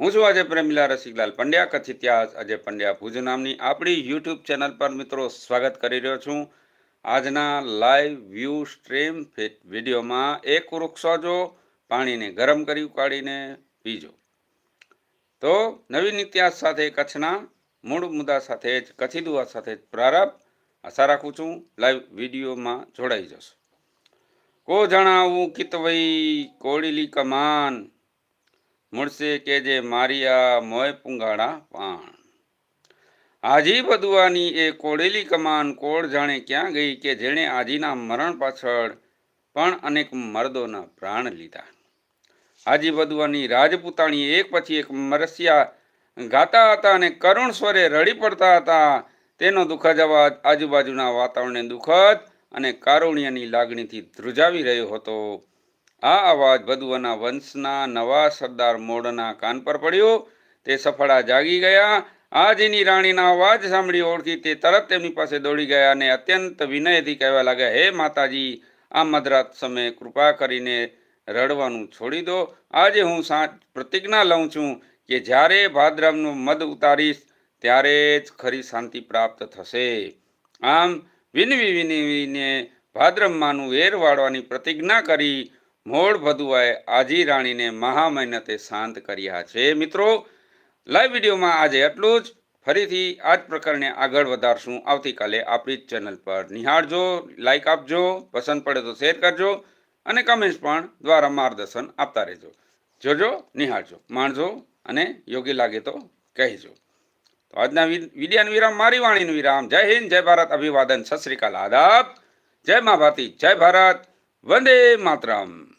હું છું આજે પ્રેમીલા રસિકલાલ પંડ્યા કચ્છ ઇતિહાસ અજય પંડ્યા ભુજ નામની આપણી યુટ્યુબ ચેનલ પર મિત્રો સ્વાગત કરી રહ્યો છું. આજના લાઈવ વ્યૂ સ્ટ્રીમ વિડીયોમાં એક વૃક્ષો જો પાણીને ગરમ કરી ઉકાળીને પીજો. તો નવીન ઇતિહાસ સાથે કચ્છના મૂળ મુદ્દા સાથે જ કચ્છી દુઆ સાથે જ પ્રારંભ. આશા રાખું છું લાઈવ વિડીયોમાં જોડાઈ જશો. કો જણાવું કિતવઈ, કોળીલી કમાન? મળશે કે જે મારિયા મોય પુંગાળા પાણ આજી બદુઆની એ કોળેલી કમાન કોળ જાણે ક્યાં ગઈ કે જેણે આજીના મરણ પાછળ પણ અનેક મર્દોના પ્રાણ લીધા. આજી બદુઆની રાજપૂતાણી એક પછી એક મરસિયા ગાતા હતા અને કરુણ સ્વરે રડી પડતા હતા. તેનો દુઃખદ અવાજ આજુબાજુના વાતાવરણને દુઃખદ અને કારુણ્યની લાગણીથી ધ્રુજાવી રહ્યો હતો. આ અવાજ બદુઆના વંશના નવા સરદાર મોડના કાન પર પડ્યો. તે સફળા જાગી ગયા. આજની રાણીના અવાજ સાંભળી ઓળખી તે તરત તેમની પાસે દોડી ગયા અને અત્યંત વિનયથી કહેવા લાગ્યા, હે માતાજી, આ મધરાત સમયે કૃપા કરીને રડવાનું છોડી દો. આજે હું પ્રતિજ્ઞા લઉં છું કે જ્યારે ભાદ્રવનું મદ ઉતારીશ, ત્યારે જ ખરી શાંતિ પ્રાપ્ત થશે. આમ વિનવી વિનવીને ભાદ્રમાનું વેર વાળવાની પ્રતિજ્ઞા કરી મોડ ભદુઆએ આજી રાણીને મહા મહેનતે શાંત કર્યા છે. મિત્રો લાઈવ વિડીયોમાં આજે એટલું જ. ફરીથી આ જ પ્રકારને આગળ વધારશું. આવતીકાલે આપણી જ ચેનલ પર. નિહાળજો લાઈક આપજો, પસંદ પડે તો શેર કરજો અને કમેન્ટ્સ પણ દ્વારા માર્ગદર્શન આપતા રહેજો. જોજો, નિહાળજો, માણજો અને યોગ્ય લાગે તો કહેજો. તો આજના વિ- વિડિયાનું વિરામ, મારી વાણીનું વિરામ. જય હિન્દ, જય ભારત, અભિવાદન. સત શ્રી આદાબ. જય મા ભારતી, જય ભારત. વંદે માતરમ.